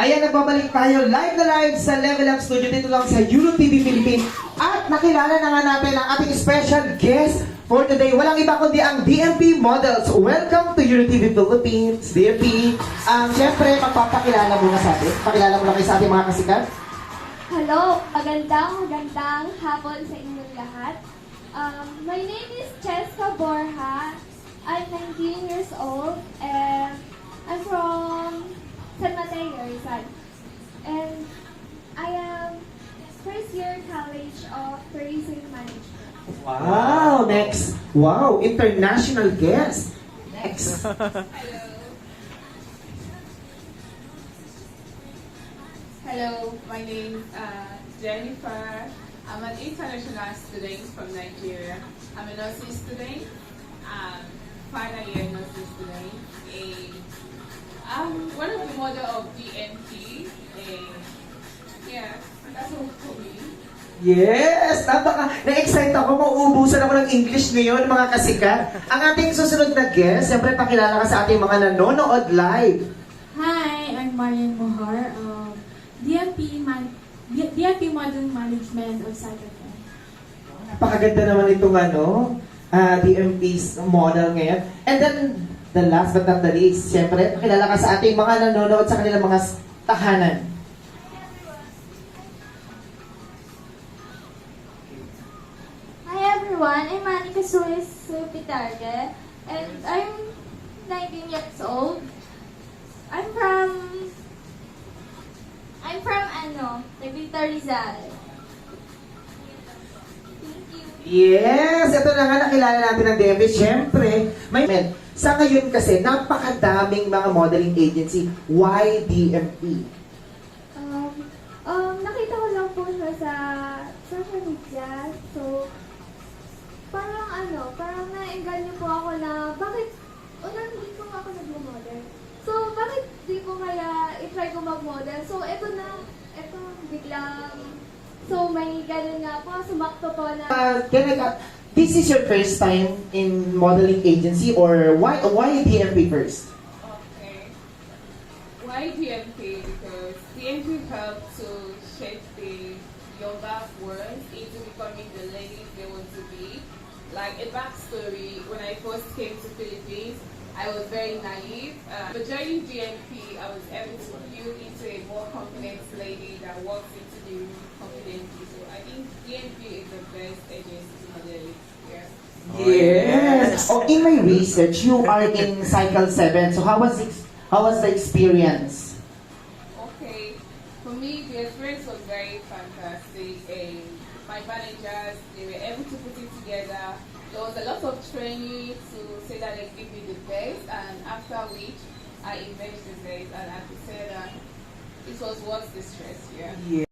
Ayan, nagbabalik tayo live na live sa Level Up Studio dito lang sa Euro TV Philippines. At nakilala na nga natin ang ating special guest for today. Walang iba kundi ang DMP Models. Welcome to Euro TV Philippines, DMP. Um, Siyempre, magpapakilala muna sa atin. Pakilala muna kayo sa ating mga kasikat. Hello! Magandang, magandang hapon sa inyong lahat. Um, my name is Cheska Borja. I'm 19 years old and San Mateo, And I am first year college of tourism management. Wow, next. Wow, international guest. Next. Hello, my name is uh, Jennifer. I'm an international student from Nigeria. I'm a nursing student, um, final year nursing student. Model of DNP. And yeah, that's all for me. Yes! Napaka, na-excite ako. Mauubusan ako ng English ngayon, mga kasikat. Ang ating susunod na guest, siyempre pakilala ka sa ating mga nanonood live. Hi, I'm Marian Mohar, um, DFP, man, DFP Model Management of Cybercare. Napakaganda naman itong ano, ah, DMP's model ngayon. And then, the last but not the least, siyempre, pakilala ka sa ating mga nanonood sa kanilang mga tahanan. Hi everyone, I'm Monica Suez Supitarga and I'm 19 years old. I'm from I'm from ano, Tagita Rizal. Yes! Ito na nga nakilala natin ng DMP. Siyempre, may men. Sa ngayon kasi, napakadaming mga modeling agency. Why DMP? Um, um, nakita ko lang po siya sa social media. So, parang ano, parang naengganyo po ako na bakit, una hindi ko nga ako nag-model. So, bakit di ko kaya i-try ko mag-model? So, eto na, eto biglang, so may ganun nga po, sumakto po na, Uh, can I, this is your first time in modeling agency or why why DMP first? Okay. Why DMP? Because DMP helped to shape the younger ones into becoming the ladies they want to be. Like a backstory, when I first came to Philippines, I was very naive. Uh, but joining DMP, I was able to build into a more confident lady that walks into the room confidently. So I think DMP is the best agency to model it. Yeah. Oh, yes. Oh, in my research, you are in cycle 7. So how was it, how was the experience? Okay, for me, the experience was very fantastic, and my managers they were able to put it together. There was a lot of training to say that they give me the best, and after which I invest the best, and I could say that it was worth the stress. Yeah. Yeah.